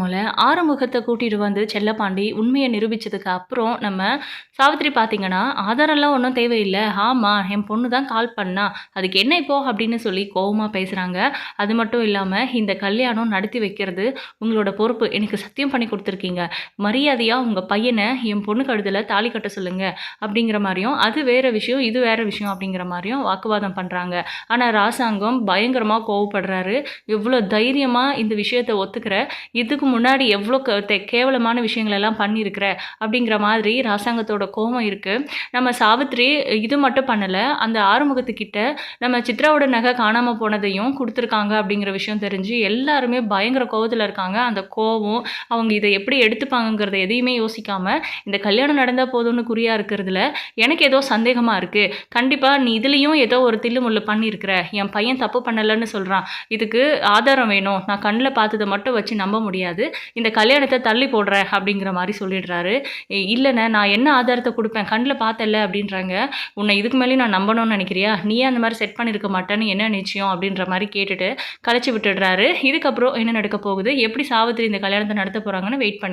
போல ஆறுமுகத்தை கூட்டிட்டு வந்து செல்லப்பாண்டி உண்மையை நிரூபிச்சதுக்கு அப்புறம் நம்ம சாவித்திரி பார்த்தீங்கன்னா ஆதாரம்லாம் ஒன்றும் தேவையில்லை. ஆமாம் என் பொண்ணு தான் கால் பண்ணா. அதுக்கு என்ன இப்போ? அப்படின்னு சொல்லி கோவமாக பேசுகிறாங்க அது மட்டும் இல்லாமல் இந்த கல்யாணம் நடத்தி வைக்கிறது உங்களோட பொறுப்பு. எனக்கு சத்தியம் பண்ணி கொடுத்துருக்கீங்க. மரியாதையாக உங்கள் பையனை என் பொண்ணு கழுதில் தாலி கட்ட சொல்லுங்க. அப்படிங்கிற மாதிரியும் அது வேற விஷயம் இது வேற விஷயம் அப்படிங்கிற மாதிரியும் வாக்குவாதம் பண்ணுறாங்க ஆனால் ராசாங்கம் பயங்கரமாக கோவப்படுறாரு. எவ்வளோ தைரியமாக இந்த விஷயத்தை ஒத்துக்கிற இதுக்கு முன்னாடி எவ்வளோ க கேவலமான விஷயங்கள் எல்லாம் பண்ணியிருக்கிற அப்படிங்கிற மாதிரி ராசாங்கத்தோட கோவம் இருக்குது நம்ம சாவித்ரி இது மட்டும் பண்ணலை அந்த ஆறுமுகத்துக்கிட்ட நம்ம சித்ராவோட நகை காணாமல் போனதையும் கொடுத்துருக்காங்க அப்படிங்கிற விஷயம் தெரிஞ்சு எல்லாருமே பயங்கர கோவத்தில் இருக்காங்க. அந்த கோவம் அவங்க இதை எப்படி எடுத்துப்பாங்கங்கிறத எதையுமே யோசிக்காமல் இந்த கல்யாணம் நடந்தால் போதும்னு குறியாக இருக்கிறதுல எனக்கு ஏதோ சந்தேகமாக இருக்குது கண்டிப்பாக நீ இதுலேயும் ஏதோ ஒரு தில்லுமுள்ளு பண்ணியிருக்கிற என் பையன் தப்பு பண்ணலைன்னு சொல்கிறான் இதுக்கு ஆதாரம் வேணும். நான் கண்ணில் பார்த்ததை மட்டும் வச்சு நம்ப முடியாது. இந்த கல்யாணத்தை தள்ளி போடுறேன் அப்படிங்கிற மாதிரி சொல்லிடுறாரு. "ஏய், இல்லைண்ணே நான் என்ன ஆதாரத்தை கொடுப்பேன்? கண்ணில் பார்த்தல அப்படின்றாங்க. உன்னை இதுக்கு மேலேயும் நான் நம்பணும்னு நினைக்கிறியா? நீயே அந்த மாதிரி செட் பண்ணியிருக்க மாட்டேன்னு என்ன நிச்சயம்? அப்படின்ற மாதிரி கேட்டுட்டு கலைச்சி விட்டுடுறாரு. இதுக்கப்புறம் என்ன நடக்க போகுது? எப்படி சாவித்திரி இந்த கல்யாணத்தை நடத்த போகிறாங்கன்னு வெயிட் பண்ணி